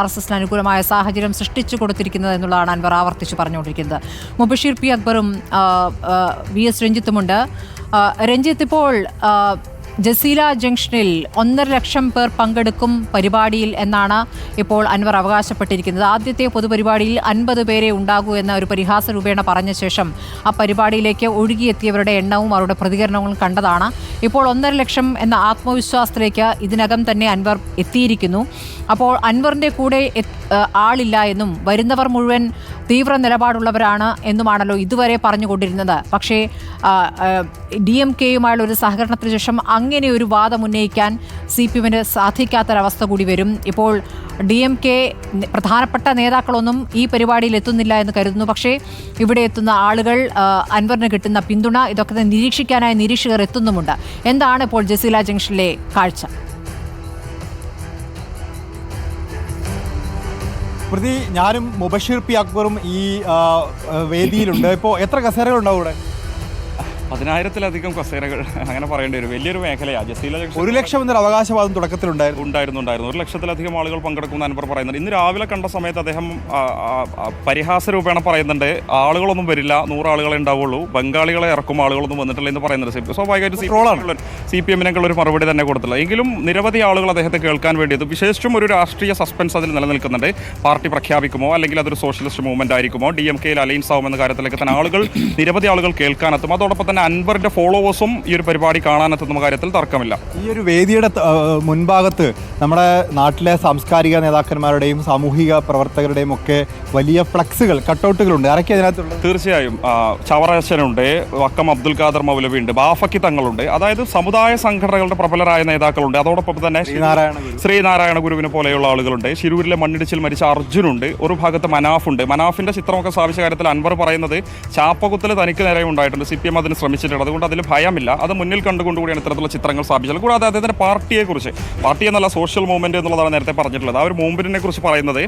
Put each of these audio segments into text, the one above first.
R S എസിന് അനുകൂലമായ സാഹചര്യം സൃഷ്ടിച്ചു കൊടുത്തിരിക്കുന്നത് എന്നുള്ളതാണ് അൻവർ ആവർത്തിച്ച് പറഞ്ഞുകൊണ്ടിരിക്കുന്നത്. മുബഷീർ പി അക്ബറും വി എസ് രഞ്ജിത്തുമുണ്ട്. രഞ്ജിത്ത് ഇപ്പോൾ ജസീല ജംഗ്ഷനിൽ ഒന്നര ലക്ഷം പേർ പങ്കെടുക്കും പരിപാടിയിൽ എന്നാണ് ഇപ്പോൾ അൻവർ അവകാശപ്പെട്ടിരിക്കുന്നത്. ആദ്യത്തെ പൊതുപരിപാടിയിൽ അൻപത് പേരെ ഉണ്ടാകൂ എന്ന ഒരു പരിഹാസ രൂപേണ പറഞ്ഞ ശേഷം ആ പരിപാടിയിലേക്ക് ഒഴുകിയെത്തിയവരുടെ എണ്ണവും അവരുടെ പ്രതികരണങ്ങളും കണ്ടതാണ്. ഇപ്പോൾ ഒന്നര ലക്ഷം എന്ന ആത്മവിശ്വാസത്തിലേക്ക് ഇതിനകം തന്നെ അൻവർ എത്തിയിരിക്കുന്നു. അപ്പോൾ അൻവറിന്റെ കൂടെ ആളില്ല എന്നും വരുന്നവർ മുഴുവൻ തീവ്ര നിലപാടുള്ളവരാണ് എന്നുമാണല്ലോ ഇതുവരെ പറഞ്ഞുകൊണ്ടിരുന്നത്. പക്ഷേ ഡി എം കെയുമായുള്ള ഒരു സഹകരണത്തിന് ശേഷം അങ്ങനെ ഒരു വാദം ഉന്നയിക്കാൻ സി പി എമ്മിന് സാധിക്കാത്തൊരവസ്ഥ കൂടി വരും. ഇപ്പോൾ ഡി എം കെ പ്രധാനപ്പെട്ട നേതാക്കളൊന്നും ഈ പരിപാടിയിൽ എത്തുന്നില്ല എന്ന് കരുതുന്നു. പക്ഷേ ഇവിടെ എത്തുന്ന ആളുകൾ അൻവറിന് കിട്ടുന്ന പിന്തുണ ഇതൊക്കെ നിരീക്ഷിക്കാനായി നിരീക്ഷകർ എത്തുന്നുമുണ്ട്. എന്താണ് ഇപ്പോൾ ജസീല ജംഗ്ഷനിലെ കാഴ്ച? പ്രതി ഞാനും മുബഷീർ പി അക്ബറും ഈ വേദിയിലുണ്ട്. ഇപ്പോൾ എത്ര കസേരകളുണ്ടാവും ഇവിടെ? പതിനായിരത്തിലധികം കസേരകൾ അങ്ങനെ പറയേണ്ടി വരും. വലിയൊരു മേഖലയാണ് ജസീല ഒരു ലക്ഷം എന്നൊരു അവകാശവാദം തുടക്കത്തിലുണ്ടായിരുന്നു. ഉണ്ടായിരുന്നു ഉണ്ടായിരുന്നു. ഒരു ലക്ഷത്തിലധികം ആളുകൾ പങ്കെടുക്കുന്ന അനുഭവം പറയുന്നുണ്ട് ഇന്ന് രാവിലെ കണ്ട സമയത്ത് അദ്ദേഹം പരിഹാസ രൂപേണ പറയുന്നുണ്ട് ആളുകളൊന്നും വരില്ല നൂറാളുകളെ ഉണ്ടാവുള്ളൂ ബംഗാളികളെ ഇറക്കും ആളുകളൊന്നും വന്നിട്ടില്ല എന്ന് പറയുന്നുണ്ട് സ്വാഭാവികമായിട്ട് ട്രോളാണ്. സി പി എമ്മിനേക്കുള്ള ഒരു മറുപടി തന്നെ കൊടുത്തില്ല. എങ്കിലും നിരവധി ആളുകൾ അദ്ദേഹത്തെ കേൾക്കാൻ വേണ്ടിയത് വിശേഷിച്ചും ഒരു രാഷ്ട്രീയ സസ്പെൻസ് അതിൽ നിലനിൽക്കുന്നുണ്ട്. പാർട്ടി പ്രഖ്യാപിക്കുമോ അല്ലെങ്കിൽ അതൊരു സോഷ്യലിസ്റ്റ് മൂവ്മെന്റ് ആയിരിക്കുമോ ഡി എം കെയിൽ അലയൻസ് ആവുമെന്ന കാര്യത്തിലേക്ക് തന്നെ ആളുകൾ നിരവധി ആളുകൾ കേൾക്കാനെത്തും. അതോടൊപ്പം തന്നെ അൻവറിന്റെ ഫോളോവേഴ്സും ഈ ഒരു പരിപാടി കാണാനെത്തുന്ന കാര്യത്തിൽ തർക്കമില്ല. ഈ ഒരു വേദിയുടെ മുൻഭാഗത്ത് നമ്മുടെ നാട്ടിലെ സാംസ്കാരിക നേതാക്കന്മാരുടെയും സാമൂഹിക പ്രവർത്തകരുടെയും ഒക്കെ വലിയ ഫ്ലക്സുകൾ കട്ടൗട്ടുകളുണ്ട്. ആരൊക്കെ അതിനകത്തുള്ളത് തീർച്ചയായും ചവറേശനുണ്ട് വക്കം അബ്ദുൽ ഖാദർ മൗലവി ഉണ്ട് ബാഫക്കി തങ്ങളുണ്ട്. അതായത് സമുദായ സംഘടനകളുടെ പ്രബലരായ നേതാക്കളുണ്ട്. അതോടൊപ്പം തന്നെ ശ്രീനാരായണ ശ്രീനാരായണ ഗുരുവിനെ പോലെയുള്ള ആളുകളുണ്ട്. ശിരൂരിലെ മണ്ണിടിച്ചിൽ മരിച്ച അർജുനുണ്ട്. ഒരു ഭാഗത്ത് മനാഫുണ്ട്. മനാഫിന്റെ ചിത്രമൊക്കെ സ്ഥാപിച്ച കാര്യത്തിൽ അൻവർ പറയുന്നത് ചാപ്പകുത്തിൽ തനിക്ക് നേരെ ഉണ്ടായിട്ടുണ്ട്. സി പി എം അതിന് ശ്രമിച്ചിട്ടുണ്ട്. അതുകൊണ്ട് അതിൽ ഭയമില്ല. അത് മുന്നിൽ കണ്ടുകൊണ്ടുകൂടിയാണ് ഇത്തരത്തിലുള്ള ചിത്രങ്ങൾ സ്ഥാപിച്ചത്. കൂടാതെ അദ്ദേഹത്തിന്റെ പാർട്ടിയെക്കുറിച്ച് പാർട്ടി എന്നല്ല സോഷ്യൽ മൂവ്മെന്റ് എന്നുള്ളതാണ് നേരത്തെ പറഞ്ഞിട്ടുള്ളത്. ആ ഒരു മൂവ്മെന്റിനെ കുറിച്ച് പറയുന്നത്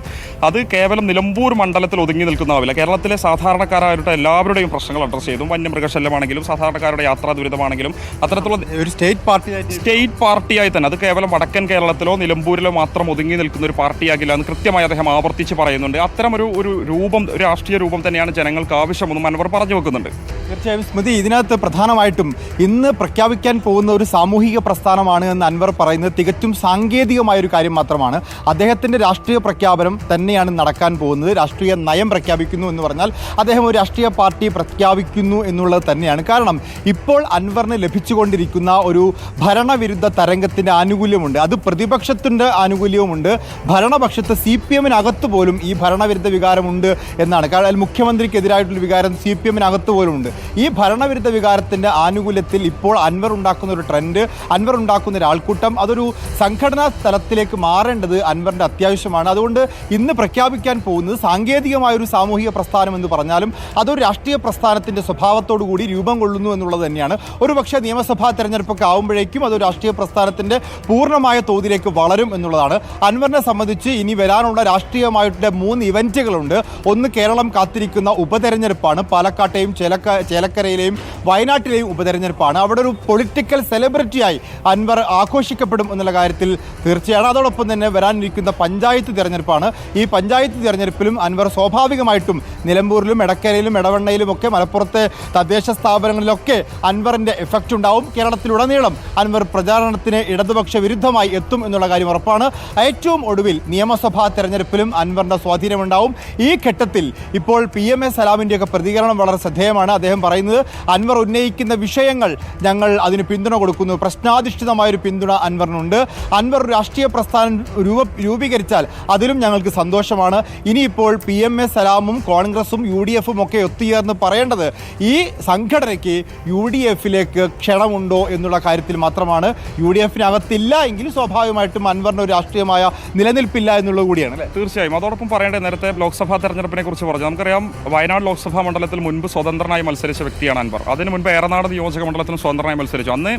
അത് കേവലം നിലമ്പൂർ മണ്ഡലത്തിൽ ഒതുങ്ങി നിൽക്കുന്നതാവില്ല കേരളത്തിലെ സാധാരണക്കാരായിട്ട് എല്ലാവരുടെയും പ്രശ്നങ്ങൾ അഡ്രസ് ചെയ്തു. വന്യമൃഗശല്യമാണെങ്കിലും സാധാരണക്കാരുടെ യാത്രാ ദുരിതമാണെങ്കിലും അത്തരത്തിലുള്ള ഒരു സ്റ്റേറ്റ് പാർട്ടി സ്റ്റേറ്റ് പാർട്ടിയായി തന്നെ അത് കേവലം വടക്കൻ കേരളത്തിലോ നിലമ്പൂരിലോ മാത്രം ഒതുങ്ങി നിൽക്കുന്ന ഒരു പാർട്ടിയാകില്ല എന്ന് കൃത്യമായി അദ്ദേഹം ആവർത്തിച്ച് പറയുന്നുണ്ട്. അത്തരം ഒരു ഒരു രൂപം ഒരു രാഷ്ട്രീയ രൂപം തന്നെയാണ് ജനങ്ങൾക്ക് ആവശ്യമെന്നും മനോഹർ പറഞ്ഞു വെക്കുന്നുണ്ട്. തീർച്ചയായും സ്മൃതി ഇതിനകത്ത് പ്രധാനമായിട്ടും ഇന്ന് പ്രഖ്യാപിക്കാൻ പോകുന്ന ഒരു സാമൂഹിക പ്രസ്ഥാനമാണ് എന്ന് അൻവർ പറയുന്നത്. തികച്ചും സാങ്കേതികമായ ഒരു കാര്യം മാത്രമാണ്. അദ്ദേഹത്തിന്റെ രാഷ്ട്രീയ പ്രഖ്യാപനം തന്നെയാണ് നടക്കാൻ പോകുന്നത്. രാഷ്ട്രീയ നയം പ്രഖ്യാപിക്കുന്നു എന്ന് പറഞ്ഞാൽ അദ്ദേഹം ഒരു രാഷ്ട്രീയ പാർട്ടി പ്രഖ്യാപിക്കുന്നു എന്നുള്ളത് തന്നെയാണ്. കാരണം ഇപ്പോൾ അൻവറിന് ലഭിച്ചുകൊണ്ടിരിക്കുന്ന ഒരു ഭരണവിരുദ്ധ തരംഗത്തിന്റെ ആനുകൂല്യമുണ്ട്. അത് പ്രതിപക്ഷത്തിന്റെ ആനുകൂല്യവുമുണ്ട്. ഭരണപക്ഷത്ത് സി പി എമ്മിനകത്ത് പോലും ഈ ഭരണവിരുദ്ധ വികാരമുണ്ട് എന്നാണ്. കാരണം മുഖ്യമന്ത്രിക്കെതിരായിട്ടുള്ള വികാരം സി പി എമ്മിനകത്ത് പോലും ഉണ്ട് ഈ ഭരണവിരുദ്ധ വികാരത്തിന്റെ ആനുകൂല്യത്തിൽ ഇപ്പോൾ അൻവർ ഉണ്ടാക്കുന്ന ഒരു ട്രെൻഡ് അൻവർ ഉണ്ടാക്കുന്ന ഒരു ആൾക്കൂട്ടം അതൊരു സംഘടനാ തലത്തിലേക്ക് മാറേണ്ടത് അൻവറിന്റെ അത്യാവശ്യമാണ്. അതുകൊണ്ട് ഇന്ന് പ്രഖ്യാപിക്കാൻ പോകുന്നത് സാങ്കേതികമായ ഒരു സാമൂഹിക പ്രസ്ഥാനം എന്ന് പറഞ്ഞാലും അതൊരു രാഷ്ട്രീയ പ്രസ്ഥാനത്തിന്റെ സ്വഭാവത്തോടു കൂടി രൂപം കൊള്ളുന്നു എന്നുള്ളത് തന്നെയാണ്. ഒരു പക്ഷേ നിയമസഭാ തെരഞ്ഞെടുപ്പൊക്കെ ആകുമ്പോഴേക്കും അതൊരു രാഷ്ട്രീയ പ്രസ്ഥാനത്തിന്റെ പൂർണമായ തോതിലേക്ക് വളരും എന്നുള്ളതാണ്. അൻവറിനെ സംബന്ധിച്ച് ഇനി വരാനുള്ള രാഷ്ട്രീയമായിട്ടുള്ള മൂന്ന് ഇവന്റുകളുണ്ട് ഒന്ന് കേരളം കാത്തിരിക്കുന്ന ഉപതെരഞ്ഞെടുപ്പാണ്. പാലക്കാട്ടെയും ചേലക്ക ചേലക്കരയിലെയും വയനാട്ടിലെയും ഉപതെരഞ്ഞെടുപ്പാണ്. അവിടെ ഒരു പൊളിറ്റിക്കൽ സെലിബ്രിറ്റിയായി അൻവർ ആഘോഷിക്കപ്പെടും എന്നുള്ള കാര്യത്തിൽ തീർച്ചയാണ്. അതോടൊപ്പം തന്നെ വരാനിരിക്കുന്ന പഞ്ചായത്ത് തിരഞ്ഞെടുപ്പാണ്. ഈ പഞ്ചായത്ത് തിരഞ്ഞെടുപ്പിലും അൻവർ സ്വാഭാവികമായിട്ടും നിലമ്പൂരിലും എടക്കരയിലും എടവണ്ണയിലും ഒക്കെ മലപ്പുറത്തെ തദ്ദേശ സ്ഥാപനങ്ങളിലൊക്കെ അൻവറിന്റെ എഫക്റ്റ് ഉണ്ടാവും. കേരളത്തിലുടനീളം അൻവർ പ്രചാരണത്തിന് ഇടതുപക്ഷ വിരുദ്ധമായി എത്തും എന്നുള്ള കാര്യം ഉറപ്പാണ്. ഏറ്റവും ഒടുവിൽ നിയമസഭാ തെരഞ്ഞെടുപ്പിലും അൻവറിന്റെ സ്വാധീനമുണ്ടാവും. ഈ ഘട്ടത്തിൽ ഇപ്പോൾ പി എം എ സലാമിന്റെയൊക്കെ പ്രതികരണം വളരെ ശ്രദ്ധേയമാണ്. അദ്ദേഹം പറയുന്നത് അൻവർ ഉന്നയിക്കുന്ന വിഷയങ്ങൾ ഞങ്ങൾ അതിന് പിന്തുണ കൊടുക്കുന്നു. പ്രശ്നാധിഷ്ഠിതമായൊരു പിന്തുണ അൻവറിനുണ്ട്. അൻവർ രാഷ്ട്രീയ പ്രസ്ഥാനം രൂപ രൂപീകരിച്ചാൽ അതിലും ഞങ്ങൾക്ക് സന്തോഷമാണ്. ഇനിയിപ്പോൾ പി എം എ സലാമും കോൺഗ്രസും യു ഡി എഫും ഒക്കെ ഒത്തുചേർന്ന് പറയേണ്ടത് ഈ സംഘടനയ്ക്ക് യു ഡി എഫിലേക്ക് ക്ഷണമുണ്ടോ എന്നുള്ള കാര്യത്തിൽ മാത്രമാണ്. യു ഡി എഫിനകത്തില്ല എങ്കിൽ സ്വാഭാവികമായിട്ടും അൻവറിന് ഒരു രാഷ്ട്രീയമായ നിലനിൽപ്പില്ല എന്നുള്ളത് കൂടിയാണ് അല്ലേ? തീർച്ചയായും. അതോടൊപ്പം പറയേണ്ടത് നേരത്തെ ലോക്സഭാ തെരഞ്ഞെടുപ്പിനെ കുറിച്ച് പറഞ്ഞു. നമുക്കറിയാം വയനാട് ലോക്സഭാ മണ്ഡലത്തിൽ മുൻപ് സ്വതന്ത്രനായി മത്സരിച്ചു മത്സരിച്ച വ്യക്തിയാണ് അൻവർ. അതിന് മുൻപ് ഏറനാട് നിയോജക മണ്ഡലത്തിന് സ്വതന്ത്രമായി മത്സരിച്ചു. അന്ന്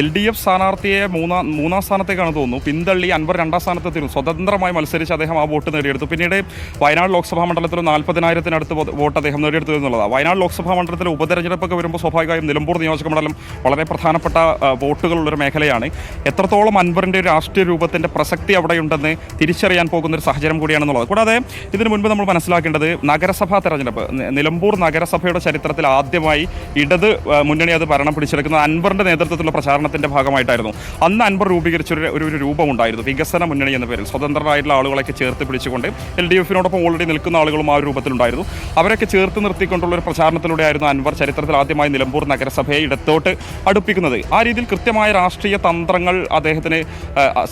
എൽ ഡി എഫ് സ്ഥാനാർത്ഥിയെ മൂന്നാം മൂന്നാം സ്ഥാനത്തേക്കാണ് തോന്നുന്നു. പിന്തള്ളി അൻവർ രണ്ടാം സ്ഥാനത്തെത്തിയിരുന്നു. സ്വതന്ത്രമായി മത്സരിച്ച് അദ്ദേഹം ആ വോട്ട് നേടിയെടുത്തു. പിന്നീട് വയനാട് ലോക്സഭാ മണ്ഡലത്തിൽ നാൽപ്പതിനായിരത്തിനടുത്ത് വോട്ട് അദ്ദേഹം നേടിയെടുത്തു എന്നുള്ളതാണ്. വയനാട് ലോക്സഭാ മണ്ഡലത്തിലെ ഉപതെരഞ്ഞെടുപ്പൊക്കെ വരുമ്പോൾ സ്വാഭാവികമായും നിലമ്പൂർ നിയോജക മണ്ഡലം വളരെ പ്രധാനപ്പെട്ട വോട്ടുകളുള്ളൊരു മേഖലയാണ്. എത്രത്തോളം അൻവറിന്റെ ഒരു രാഷ്ട്രീയ രൂപത്തിന്റെ പ്രസക്തി അവിടെയുണ്ടെന്ന് തിരിച്ചറിയാൻ പോകുന്ന ഒരു സാഹചര്യം കൂടിയാണെന്നുള്ളത്. കൂടാതെ ഇതിനു മുൻപ് നമ്മൾ മനസ്സിലാക്കേണ്ടത് നഗരസഭാ തെരഞ്ഞെടുപ്പ്. നിലമ്പൂർ നഗരസഭയുടെ ചരിത്രത്തിൽ ആദ്യമായി ഇടത് മുന്നണി അത് ഭരണം പിടിച്ചെടുക്കുന്നത് അൻവറിന്റെ നേതൃത്വത്തിലുള്ള പ്രചാരണത്തിന്റെ ഭാഗമായിട്ടായിരുന്നു. അന്ന് അൻവർ രൂപീകരിച്ച ഒരു ഒരു രൂപമുണ്ടായിരുന്നു വികസന മുന്നണി എന്ന പേരിൽ. സ്വതന്ത്രരായിട്ടുള്ള ആളുകളൊക്കെ ചേർത്ത് പിടിച്ചുകൊണ്ട് എൽ ഡി എഫിനോടൊപ്പം ഓൾറെഡി നിൽക്കുന്ന ആളുകളും ആ ഒരു രൂപത്തിലുണ്ടായിരുന്നു. അവരൊക്കെ ചേർത്ത് നിർത്തിക്കൊണ്ടുള്ള ഒരു പ്രചാരണത്തിലൂടെ ആയിരുന്നു അൻവർ ചരിത്രത്തിൽ ആദ്യമായി നിലമ്പൂർ നഗരസഭയെ ഇടത്തോട്ട് അടുപ്പിക്കുന്നത്. ആ രീതിയിൽ കൃത്യമായ രാഷ്ട്രീയ തന്ത്രങ്ങൾ അദ്ദേഹത്തിന്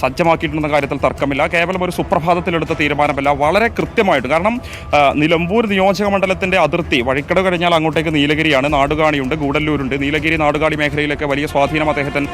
സജ്ജമാക്കിയിട്ടുണ്ടെന്ന കാര്യത്തിൽ തർക്കമില്ല. കേവലം ഒരു സുപ്രഭാതത്തിലെടുത്ത തീരുമാനമല്ല വളരെ കൃത്യമായിട്ട്. കാരണം നിലമ്പൂർ നിയോജക മണ്ഡലത്തിന്റെ അതിർത്തി വഴിക്കട കഴിഞ്ഞാൽ അങ്ങോട്ടേക്ക് നീലഗിരിയാണ് നാടുകാണിയുണ്ട് ഗൂഡല്ലൂരുണ്ട്. നീലഗിരി നാടുകാണി മേഖലയിലൊക്കെ വലിയ സ്വാധീനം അദ്ദേഹത്തിന്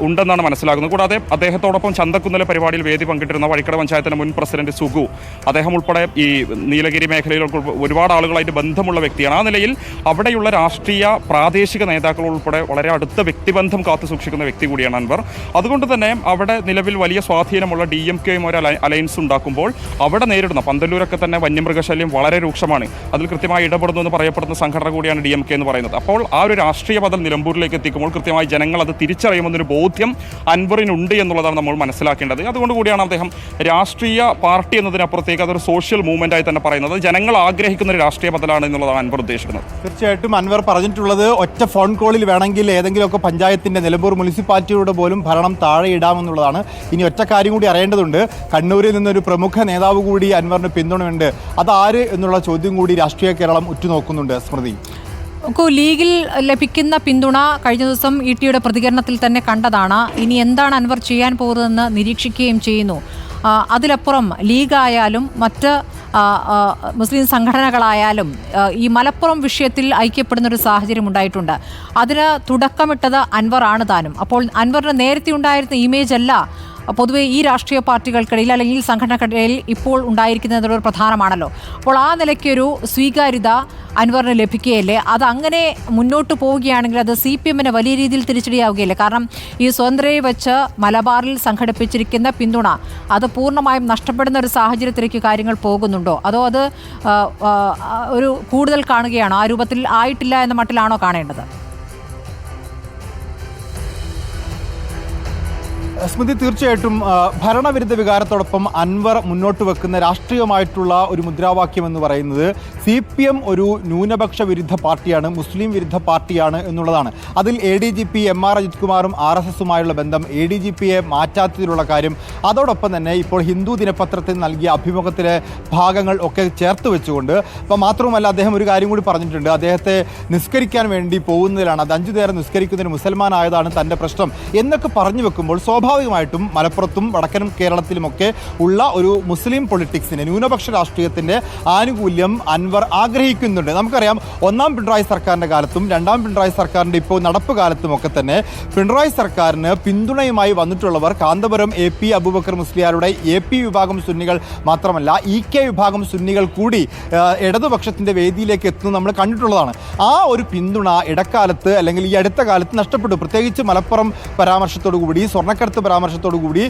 ഉണ്ടെന്നാണ് മനസ്സിലാക്കുന്നത് കൂടാതെ അദ്ദേഹത്തോടൊപ്പം ചന്തക്കുന്നിലെ പരിപാടിയിൽ വേദി പങ്കിട്ടിരുന്ന വഴിക്കട പഞ്ചായത്തിന്റെ മുൻ പ്രസിഡന്റ് സുഗു അദ്ദേഹം ഉൾപ്പെടെ ഈ നീലഗിരി മേഖലയിൽ ഒരുപാട് ആളുകളായിട്ട് ബന്ധമുള്ള വ്യക്തിയാണ്. ആ നിലയിൽ അവിടെയുള്ള രാഷ്ട്രീയ പ്രാദേശിക നേതാക്കൾ ഉൾപ്പെടെ വളരെ അടുത്ത വ്യക്തിബന്ധം കാത്തു സൂക്ഷിക്കുന്ന വ്യക്തി കൂടിയാണ് അൻവർ. അതുകൊണ്ട് തന്നെ അവിടെ നിലവിൽ വലിയ സ്വാധീനമുള്ള ഡി എം കെയും ഒരു അലൈ- അലയൻസ് ഉണ്ടാക്കുമ്പോൾ അവിടെ നേരിടുന്ന പന്തല്ലൂരൊക്കെ തന്നെ വന്യമൃഗശല്യം വളരെ രൂക്ഷമാണ്. അതിൽ കൃത്യമായി ഇടപെടുന്നു എന്ന് പറയപ്പെടുന്ന സംഘടന കൂടിയാണ് ഡി എം കെ എന്ന് പറയുന്നത്. അപ്പോൾ ആ ഒരു രാഷ്ട്രീയ പദം നിലമ്പൂരിലേക്ക് എത്തിക്കുമ്പോൾ കൃത്യമായി ജനങ്ങൾ അത് തിരിച്ചറിയുമെന്നൊരു ബോധ്യം അൻവറിനുണ്ട് എന്നുള്ളതാണ് നമ്മൾ മനസ്സിലാക്കേണ്ടത്. അതുകൊണ്ട് കൂടിയാണ് അദ്ദേഹം രാഷ്ട്രീയ പാർട്ടി എന്നതിനപ്പുറത്തേക്ക് അതൊരു സോഷ്യൽ മൂവ്മെന്റ് ആയി തന്നെ പറയുന്നത്. ജനങ്ങൾ ആഗ്രഹിക്കുന്ന ഒരു രാഷ്ട്രീയ പദലാണ് എന്നുള്ളതാണ് അൻവർ ഉദ്ദേശിക്കുന്നത്. തീർച്ചയായിട്ടും അൻവർ പറഞ്ഞിട്ടുള്ളത് ഒറ്റ ഫോൺ കോളിൽ വേണമെങ്കിൽ ഏതെങ്കിലുമൊക്കെ പഞ്ചായത്തിന്റെ നിലമ്പൂർ മുനിസിപ്പാലിറ്റിയുടെ പോലും ഭരണം താഴെ ഇടാമെന്നുള്ളതാണ്. ഇനി ഒറ്റ കാര്യം കൂടി അറിയേണ്ടതുണ്ട്. കണ്ണൂരിൽ നിന്നൊരു പ്രമുഖ നേതാവ് കൂടി അൻവറിന് പിന്തുണയുണ്ട്. അതാര് എന്നുള്ള ചോദ്യം കൂടി രാഷ്ട്രീയ കേരളം ഉറ്റുനോക്കുന്നുണ്ട് സ്മൃതി. ലീഗിൽ ലഭിക്കുന്ന പിന്തുണ കഴിഞ്ഞ ദിവസം ഇ ടിയുടെ പ്രതികരണത്തിൽ തന്നെ കണ്ടതാണ്. ഇനി എന്താണ് അൻവർ ചെയ്യാൻ പോകുന്നതെന്ന് നിരീക്ഷിക്കുകയും ചെയ്യുന്നു. അതിലപ്പുറം ലീഗായാലും മറ്റ് മുസ്ലിം സംഘടനകളായാലും ഈ മലപ്പുറം വിഷയത്തിൽ ഐക്യപ്പെടുന്ന ഒരു സാഹചര്യം ഉണ്ടായിട്ടുണ്ട്. അതിന് തുടക്കമിട്ടത് അൻവർ ആണ് താനും. അപ്പോൾ അൻവറിന് നേരത്തെ ഉണ്ടായിരുന്ന ഇമേജ് അല്ല പൊതുവെ ഈ രാഷ്ട്രീയ പാർട്ടികൾക്കിടയിൽ അല്ലെങ്കിൽ സംഘടനക്കിടയിൽ ഇപ്പോൾ ഉണ്ടായിരിക്കുന്നത് ഒരു പ്രധാനമാണല്ലോ. അപ്പോൾ ആ നിലയ്ക്കൊരു സ്വീകാര്യത അൻവറിന് ലഭിക്കുകയല്ലേ? അത് അങ്ങനെ മുന്നോട്ട് പോവുകയാണെങ്കിൽ അത് സി പി എമ്മിന് വലിയ രീതിയിൽ തിരിച്ചടിയാവുകയല്ലേ? കാരണം ഈ സ്വതന്ത്രയെ വെച്ച് മലബാറിൽ സംഘടിപ്പിച്ചിരിക്കുന്ന പിന്തുണ അത് പൂർണമായും നഷ്ടപ്പെടുന്ന ഒരു സാഹചര്യത്തിലേക്ക് കാര്യങ്ങൾ പോകുന്നുണ്ടോ? അതോ അത് ഒരു കൂടുതൽ കാണുകയാണോ? ആ രൂപത്തിൽ ആയിട്ടില്ല എന്ന മട്ടിലാണോ കാണേണ്ടത്? സ്മൃതി തീർച്ചയായിട്ടും ഭരണവിരുദ്ധ വികാരത്തോടൊപ്പം അൻവർ മുന്നോട്ട് വെക്കുന്ന രാഷ്ട്രീയമായിട്ടുള്ള ഒരു മുദ്രാവാക്യം എന്ന് പറയുന്നത് സി പി എം ഒരു ന്യൂനപക്ഷ വിരുദ്ധ പാർട്ടിയാണ് മുസ്ലിം വിരുദ്ധ പാർട്ടിയാണ് എന്നുള്ളതാണ്. അതിൽ A D G P M R Ajith കുമാറും ആർ എസ് എസുമായുള്ള ബന്ധം എ ഡി ജി പിയെ മാറ്റാത്തതിലുള്ള കാര്യം. അതോടൊപ്പം തന്നെ ഇപ്പോൾ ഹിന്ദു ദിനപത്രത്തിൽ നൽകിയ അഭിമുഖത്തിലെ ഭാഗങ്ങൾ ഒക്കെ ചേർത്ത് വെച്ചുകൊണ്ട് അപ്പോൾ മാത്രവുമല്ല അദ്ദേഹം ഒരു കാര്യം കൂടി പറഞ്ഞിട്ടുണ്ട്. അദ്ദേഹത്തെ നിസ്കരിക്കാൻ വേണ്ടി പോകുന്നതിലാണ്. അത് അഞ്ചു നേരം നിസ്കരിക്കുന്നതിന് മുസൽമാനായതാണ് തന്റെ പ്രശ്നം എന്നൊക്കെ പറഞ്ഞു വെക്കുമ്പോൾ സ്വാഭാവികമായിട്ടും മലപ്പുറത്തും വടക്കൻ കേരളത്തിലുമൊക്കെ ഉള്ള ഒരു മുസ്ലിം പൊളിറ്റിക്സിന് ന്യൂനപക്ഷ രാഷ്ട്രീയത്തിന്റെ ആനുകൂല്യം അൻവർ ആഗ്രഹിക്കുന്നുണ്ട്. നമുക്കറിയാം ഒന്നാം പിണറായി സർക്കാരിന്റെ കാലത്തും രണ്ടാം പിണറായി സർക്കാരിന്റെ ഇപ്പോൾ നടപ്പ് കാലത്തുമൊക്കെ തന്നെ പിണറായി സർക്കാരിന് പിന്തുണയുമായി വന്നിട്ടുള്ളവർ കാന്തപുരം എ പി അബൂബക്കർ മുസ്ലിയാരുടെ എ പി വിഭാഗം സുന്നികൾ മാത്രമല്ല ഇ കെ വിഭാഗം സുന്നികൾ കൂടി ഇടതുപക്ഷത്തിന്റെ വേദിയിലേക്ക് എത്തുന്നു നമ്മൾ കണ്ടിട്ടുള്ളതാണ്. ആ ഒരു പിന്തുണ ഇടക്കാലത്ത് അല്ലെങ്കിൽ ഈ അടുത്ത കാലത്ത് നഷ്ടപ്പെട്ടു. പ്രത്യേകിച്ച് മലപ്പുറം പരാമർശത്തോടു കൂടി സ്വർണക്കടത്ത് പരാമർശത്തോടു കൂടി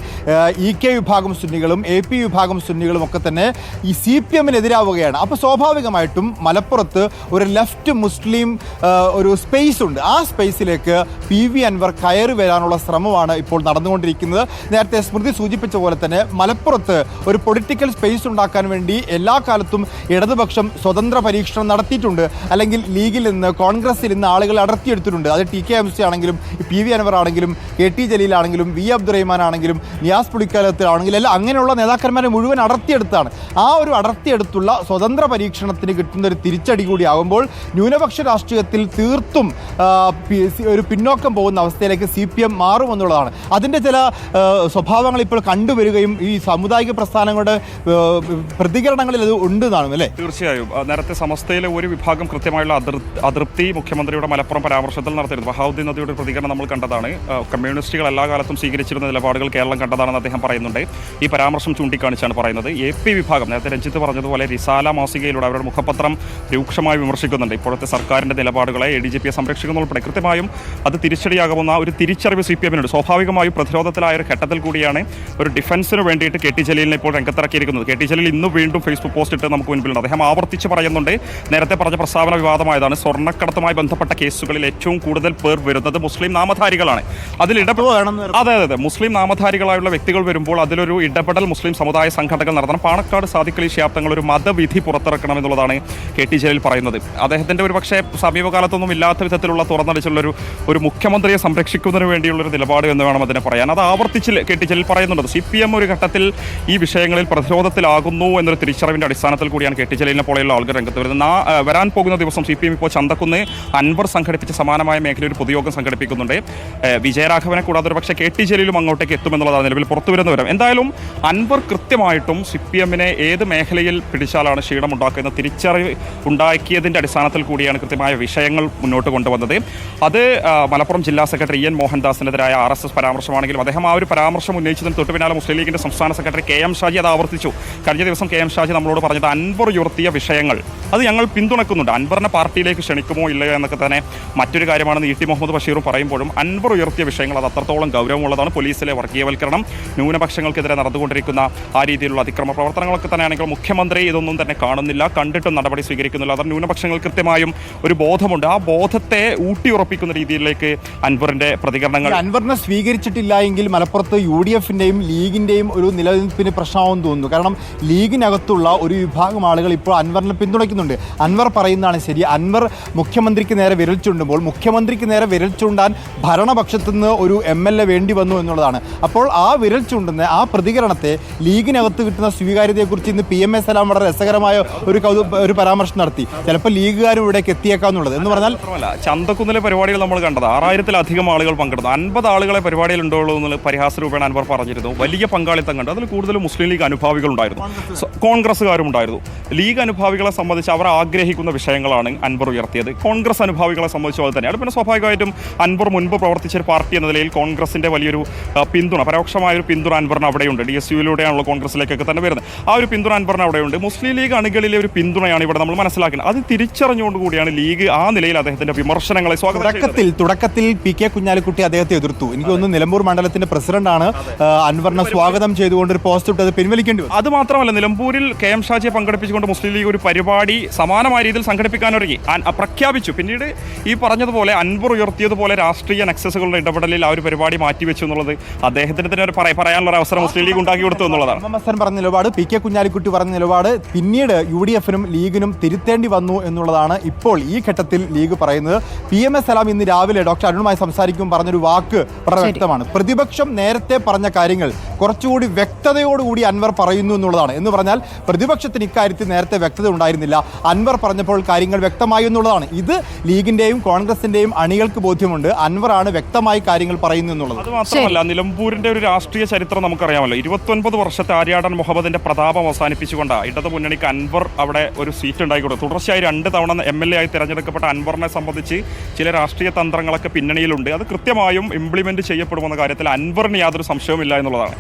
ഇ കെ വിഭാഗം സുന്നികളും എ പി വിഭാഗം സുന്നികളും ഒക്കെ തന്നെ ഈ സി പി എമ്മിനെതിരാവുകയാണ് അപ്പോൾ സ്വാഭാവികമായിട്ടും മലപ്പുറത്ത് ഒരു ലെഫ്റ്റ് മുസ്ലിം ഒരു സ്പേസ് ഉണ്ട്. ആ സ്പേസിലേക്ക് പി വി അൻവർ കയറി വരാനുള്ള ശ്രമമാണ് ഇപ്പോൾ നടന്നുകൊണ്ടിരിക്കുന്നത്. നേരത്തെ സ്മൃതി സൂചിപ്പിച്ച പോലെ തന്നെ മലപ്പുറത്ത് ഒരു പൊളിറ്റിക്കൽ സ്പേസ് ഉണ്ടാക്കാൻ വേണ്ടി എല്ലാ കാലത്തും ഇടതുപക്ഷം സ്വതന്ത്ര പരീക്ഷണം നടത്തിയിട്ടുണ്ട്. അല്ലെങ്കിൽ ലീഗിൽ നിന്ന് കോൺഗ്രസിൽ നിന്ന് ആളുകൾ അടർത്തിയെടുത്തിട്ടുണ്ട്. അത് ടി കെ എം സി ആണെങ്കിലും പി വി അൻവർ ആണെങ്കിലും കെ ടി ജലീൽ ആണെങ്കിലും വി അബ്ദുറഹ്മാൻ ആണെങ്കിലും നിയാസ് പുളിക്കാലത്തിലാണെങ്കിലും എല്ലാം അങ്ങനെയുള്ള നേതാക്കന്മാരെ മുഴുവൻ അടർത്തിയെടുത്താണ്. ആ ഒരു അടർത്തിയെടുത്തുള്ള സ്വതന്ത്ര പരീക്ഷണത്തിന് കിട്ടുന്ന ഒരു തിരിച്ചടി കൂടിയാകുമ്പോൾ ന്യൂനപക്ഷ രാഷ്ട്രീയത്തിൽ തീർത്തും ഒരു പിന്നോക്കം പോകുന്ന അവസ്ഥയിലേക്ക് സി പി എം മാറുമെന്നുള്ളതാണ്. അതിന്റെ ചില സ്വഭാവങ്ങൾ ഇപ്പോൾ കണ്ടുവരികയും ഈ സാമുദായിക പ്രസ്ഥാനങ്ങളുടെ പ്രതികരണങ്ങളിൽ അത് ഉണ്ട് എന്നാണ് അല്ലേ? തീർച്ചയായും. നേരത്തെ സമസ്തയിലെ ഒരു വിഭാഗം കൃത്യമായുള്ള അതൃപ്തി മുഖ്യമന്ത്രിയുടെ മലപ്പുറം പരാമർശത്തിൽ നടത്തിയിരുന്നു. ബഹാവുദ്ദീൻ നദിയുടെ പ്രതികരണം നമ്മൾ കണ്ടതാണ്. കമ്മ്യൂണിസ്റ്റുകൾ എല്ലാ കാലത്തും സ്വീകരിച്ച സ്വീകരിച്ചിരുന്ന നിലപാടുകൾ കേരളം കണ്ടതാണെന്ന് അദ്ദേഹം പറയുന്നുണ്ട്. ഈ പരാമർശം ചൂണ്ടിക്കാണിച്ചാണ് പറയുന്നത്. എ പി വിഭാഗം നേരത്തെ രഞ്ജിത്ത് പറഞ്ഞതുപോലെ റിസാല മാസികയിലൂടെ അവരുടെ മുഖപത്രം രൂക്ഷമായി വിമർശിക്കുന്നുണ്ട്. ഇപ്പോഴത്തെ സർക്കാരിന്റെ നിലപാടുകളെ എ ഡി ജി പിയെ സംരക്ഷിക്കുന്ന ഉൾപ്പെടെ കൃത്യമായും അത് തിരിച്ചടിയാകുന്ന ഒരു തിരിച്ചറിവ് സി പി എമ്മിനുണ്ട്. സ്വാഭാവികമായും പ്രതിരോധത്തിലായ ഒരു ഘട്ടത്തിൽ കൂടിയാണ് ഒരു ഡിഫൻസിന് വേണ്ടിയിട്ട് കെ ടി ജലീലിനെ ഇപ്പോൾ രംഗത്തിറക്കിയിരിക്കുന്നത്. കെ ടി ജലീൽ ഇന്ന് വീണ്ടും ഫേസ്ബുക്ക് പോസ്റ്റ് ഇട്ട് നമുക്ക് മുൻപിലുണ്ട്. അദ്ദേഹം ആവർത്തിച്ച് പറയുന്നുണ്ട് നേരത്തെ പറഞ്ഞ പ്രസ്താവന വിവാദമായതാണ്. സ്വർണക്കടത്തുമായി ബന്ധപ്പെട്ട കേസുകളിൽ ഏറ്റവും കൂടുതൽ പേർ വരുന്നത് മുസ്ലിം നാമധാരികളാണ്. അതിൽ ഇടപെടുകയാണെന്ന് അതെ അതെ. മുസ്ലിം നാമധാരികളായുള്ള വ്യക്തികൾ വരുമ്പോൾ അതിലൊരു ഇടപെടൽ മുസ്ലിം സമുദായ സംഘടനകൾ നടത്തണം. പാണക്കാട് സാദിഖലി ശാബ്ദങ്ങൾ ഒരു മതവിധി പുറത്തിറക്കണം എന്നുള്ളതാണ് കെ ടി ജലീൽ പറയുന്നത്. അദ്ദേഹത്തിന്റെ ഒരു പക്ഷേ സമീപകാലത്തൊന്നും ഇല്ലാത്ത വിധത്തിലുള്ള തുറന്നടിച്ചുള്ള ഒരു ഒരു മുഖ്യമന്ത്രിയെ സംരക്ഷിക്കുന്നതിന് വേണ്ടിയുള്ളൊരു നിലപാട് എന്ന് വേണം അതിനെ പറയാൻ. അത് ആവർത്തിച്ച് കെ ടി ജലീൽ പറയുന്നുണ്ട്. സി പി എം ഒരു ഘട്ടത്തിൽ ഈ വിഷയങ്ങളിൽ പ്രതിരോധത്തിലാകുന്നു എന്നൊരു തിരിച്ചറിവിന്റെ അടിസ്ഥാനത്തിൽ കൂടിയാണ് കെ ടി ജലീലിനെ പോലെയുള്ള ആളുകൾ രംഗത്ത് വരുന്നത്. വരാൻ പോകുന്ന ദിവസം സി പി എം ഇപ്പോൾ ചന്തക്കുന്ന് അൻവർ സംഘടിപ്പിച്ച സമാനമായ മേഖലയിൽ ഒരു പൊതുയോഗം സംഘടിപ്പിക്കുന്നുണ്ട്. വിജയരാഘവനെ കൂടാതെ ഒരു പക്ഷേ കെ ടി ജലീലും അങ്ങോട്ടേക്ക് എത്തുമെന്നുള്ളതാണ് നിലവിൽ പുറത്തു വരുന്ന വിവരം. എന്തായാലും അൻവർ കൃത്യമായിട്ടും സി പി എമ്മിനെ ഏത് മേഖലയിൽ പിടിച്ചാലാണ് ക്ഷീണം ഉണ്ടാക്കുന്ന തിരിച്ചറിവ് ഉണ്ടാക്കിയതിന്റെ അടിസ്ഥാനത്തിൽ കൂടിയാണ് കൃത്യമായ വിഷയങ്ങൾ മുന്നോട്ട് കൊണ്ടുവന്നത്. അത് മലപ്പുറം ജില്ലാ സെക്രട്ടറി എൻ മോഹൻദാസിനെതിരായ ആർ എസ് എസ് പരാമർശമാണെങ്കിലും അദ്ദേഹം ആ ഒരു പരാമർശം ഉന്നയിച്ചതിന് തൊട്ട് പിന്നാലെ മുസ്ലിം ലീഗിന്റെ സംസ്ഥാന സെക്രട്ടറി കെ എം ഷാജി അത് ആവർത്തിച്ചു. കഴിഞ്ഞ ദിവസം കെ എം ഷാജി നമ്മളോട് പറഞ്ഞത് അൻവർ ഉയർത്തിയ വിഷയങ്ങൾ അത് ഞങ്ങൾ പിന്തുണക്കുന്നുണ്ട്. അൻവറിനെ പാർട്ടിയിലേക്ക് ക്ഷണിക്കുമോ ഇല്ലയോ എന്നൊക്കെ തന്നെ മറ്റൊരു കാര്യമാണെന്ന് ഇ ടി മുഹമ്മദ് ബഷീറും പറയുമ്പോഴും അൻവർ ഉയർത്തിയ വിഷയങ്ങൾ അത് അത്രത്തോളം ഗൗരവമുള്ളതാണ്. പോലീസിലെ വർഗീയവൽക്കരണം ന്യൂനപക്ഷങ്ങൾക്കെതിരെ നടന്നുകൊണ്ടിരിക്കുന്ന ആ രീതിയിലുള്ള അതിക്രമ പ്രവർത്തനങ്ങളൊക്കെ തന്നെയാണെങ്കിൽ മുഖ്യമന്ത്രി ഇതൊന്നും തന്നെ കാണുന്നില്ല. കണ്ടിട്ടും നടപടി സ്വീകരിക്കുന്നില്ല. അത് ന്യൂനപക്ഷങ്ങൾ കൃത്യമായും ഒരു ബോധമുണ്ട്. ആ ബോധത്തെ ഊട്ടിയുറപ്പിക്കുന്ന രീതിയിലേക്ക് അൻവറിന്റെ പ്രതികരണങ്ങൾ അൻവറിനെ സ്വീകരിച്ചിട്ടില്ല എങ്കിൽ മലപ്പുറത്ത് യു ഡി എഫിന്റെയും ലീഗിന്റെയും ഒരു നിലനിൽപ്പിന് പ്രശ്നമാവും തോന്നുന്നു. കാരണം ലീഗിനകത്തുള്ള ഒരു വിഭാഗം ആളുകൾ ഇപ്പോൾ അൻവറിനെ പിന്തുണയ്ക്കുന്നുണ്ട് അൻവർ പറയുന്നതാണ് ശരി. അൻവർ മുഖ്യമന്ത്രിക്ക് നേരെ വിരൽ ചൂണ്ടുമ്പോൾ മുഖ്യമന്ത്രിക്ക് നേരെ വിരൽ ചൂണ്ടാൻ ഭരണപക്ഷത്തു നിന്ന് ഒരു എം എൽ എ വേണ്ടി വന്നു എന്നുള്ളതാണ്. അപ്പോൾ ആ വിരൽ ചൂണ്ടുന്ന ആ പ്രതികരണത്തെ ലീഗിനകത്ത് കിട്ടുന്ന സ്വീകാര്യതയെക്കുറിച്ച് ഇന്ന് പി എം എ സലാം വളരെ രസകരമായ ഒരു കൗതു ഒരു പരാമർശം നടത്തി. ചിലപ്പോൾ ലീഗുകാരും ഇവിടേക്ക് എത്തിയേക്കാം എന്നുള്ളത്. എന്ന് പറഞ്ഞാൽ ചന്തക്കുന്നിലെ പരിപാടികൾ നമ്മൾ കണ്ടത് ആറായിരത്തിലധികം ആളുകൾ പങ്കെടുത്തു. അൻപത് ആളുകളെ പരിപാടിയിൽ ഉണ്ടോളൂ എന്ന് പരിഹാസ രൂപേണ അൻവർ പറഞ്ഞിരുന്നു. വലിയ പങ്കാളിത്തം കണ്ടു. അതിൽ കൂടുതൽ മുസ്ലിം ലീഗ് അനുഭാവികൾ ഉണ്ടായിരുന്നു കോൺഗ്രസ്സുകാരും ഉണ്ടായിരുന്നു ലീഗ് അനുഭാവികളെ സംബന്ധിച്ച് അവർ ആഗ്രഹിക്കുന്ന വിഷയങ്ങളാണ് അൻവർ ഉയർത്തിയത്. കോൺഗ്രസ് അനുഭാവികളെ സംബന്ധിച്ച് അത് തന്നെയാണ്. പിന്നെ സ്വാഭാവികമായിട്ടും അൻവർ മുൻപ് പ്രവർത്തിച്ചൊരു പാർട്ടി എന്ന നിലയിൽ കോൺഗ്രസിന്റെ വലിയൊരു പിന്തുണ പരോക്ഷമായൊരു പിന്തുണ അൻവറിന് അവിടെയുണ്ട്. ഡി എസ് യുയിലൂടെയാണല്ലോ കോൺഗ്രസിലേക്കൊക്കെ തന്നെ വരുന്നത്. ആ ഒരു പിന്തുണ അൻവറിന് അവിടെയുണ്ട്. മുസ്ലിം ലീഗ് അണികളിലെ ഒരു പിന്തുണയാണ് ഇവിടെ നമ്മൾ മനസ്സിലാക്കുന്നത്. അത് തിരിച്ചറിഞ്ഞുകൊണ്ട് കൂടിയാണ് ലീഗ് ആ നിലയിൽ അദ്ദേഹത്തിന്റെ വിമർശനങ്ങളെ സ്വാഗതം. തുടക്കത്തിൽ തുടക്കത്തിൽ പി കെ കുഞ്ഞാലിക്കുട്ടി അദ്ദേഹത്തെ എതിർത്തു. എനിക്ക് തോന്നുന്നു നിലമ്പൂർ മണ്ഡലത്തിന്റെ പ്രസിഡന്റാണ് അൻവറിനെ സ്വാഗതം ചെയ്തുകൊണ്ട് ഒരു പോസ്റ്റ് ഇട്ടത് പിൻവലിക്കേണ്ടി വന്നു. അത് മാത്രമല്ല നിലമ്പൂരിൽ കെ എം ഷാജിയെ പങ്കെടുപ്പിച്ചുകൊണ്ട് മുസ്ലിം ലീഗ് ഒരു പരിപാടി സമാനമായ രീതിയിൽ അൻ- പ്രഖ്യാപിച്ചു. പിന്നീട് ഈ പറഞ്ഞതുപോലെ അൻപർ ഉയർത്തിയതുപോലെ രാഷ്ട്രീയ നക്സസുകളുടെ ഇടപെടലിൽ ആ ഒരു പരിപാടി മാറ്റിവെച്ചു എന്നുള്ളത് അദ്ദേഹത്തിന് തന്നെ ഒരു പറയാനുള്ള ഒരു അവസരം മുസ്ലിം ലീഗ് ഉണ്ടാക്കി കൊടുത്തു എന്നുള്ളതാണ്. എം പറഞ്ഞ നിലപാട് പി കെ കുഞ്ഞാലിക്കുട്ടി പറഞ്ഞ നിലപാട് പിന്നീട് യു ഡി എഫിനും ലീഗിനും തിരുത്തേണ്ടി വന്നു എന്നുള്ളതാണ് ഇപ്പോൾ ഈ ഘട്ടത്തിൽ ലീഗ് പറയുന്നത്. പി എം എസ് സലാം ഇന്ന് രാവിലെ ഡോക്ടർ അരുണുമായി സംസാരിക്കും പറഞ്ഞൊരു വാക്ക് വളരെ വ്യക്തമാണ്. പ്രതിപക്ഷം നേരത്തെ പറഞ്ഞ കാര്യങ്ങൾ കുറച്ചുകൂടി വ്യക്തതയോടുകൂടി അൻവർ പറയുന്നു എന്നുള്ളതാണ്. എന്ന് പറഞ്ഞാൽ പ്രതിപക്ഷത്തിന് ഇക്കാര്യത്തിൽ നേരത്തെ വ്യക്തത ഉണ്ടായിരുന്നില്ല. അൻവർ പറഞ്ഞപ്പോൾ കാര്യങ്ങൾ വ്യക്തമായി എന്നുള്ളതാണ്. ഇത് ലീഗിന്റെയും കോൺഗ്രസിന്റെയും അണികൾക്ക് ബോധ്യമുണ്ട്. അൻവറാണ് വ്യക്തമായി കാര്യങ്ങൾ പറയുന്നു എന്നുള്ളത്. അത് മാത്രമല്ല നിലമ്പൂരിന്റെ ഒരു രാഷ്ട്രീയ ചരിത്രം നമുക്കറിയാമല്ലോ. ഇരുപത്തൊൻപത് വർഷത്തെ ആര്യാടൻ മുഹമ്മദിന്റെ പ്രതാപം അവസാനിപ്പിച്ചുകൊണ്ട് ഇടതു മുന്നണിക്ക് അൻവർ അവിടെ ഒരു സീറ്റ് ഉണ്ടായിക്കൊടുത്തു തുടർച്ചയായി രണ്ട് തവണ എം എൽ എ ആയി തിരഞ്ഞെടുക്കപ്പെട്ട അൻവറിനെ സംബന്ധിച്ച് ചില രാഷ്ട്രീയ തന്ത്രങ്ങളൊക്കെ പിന്നണിയിലുണ്ട്. അത് കൃത്യമായും ഇംപ്ലിമെന്റ് ചെയ്യപ്പെടുമെന്ന കാര്യത്തിൽ അൻവറിന് യാതൊരു സംശയവുമില്ല എന്നുള്ളതാണ്.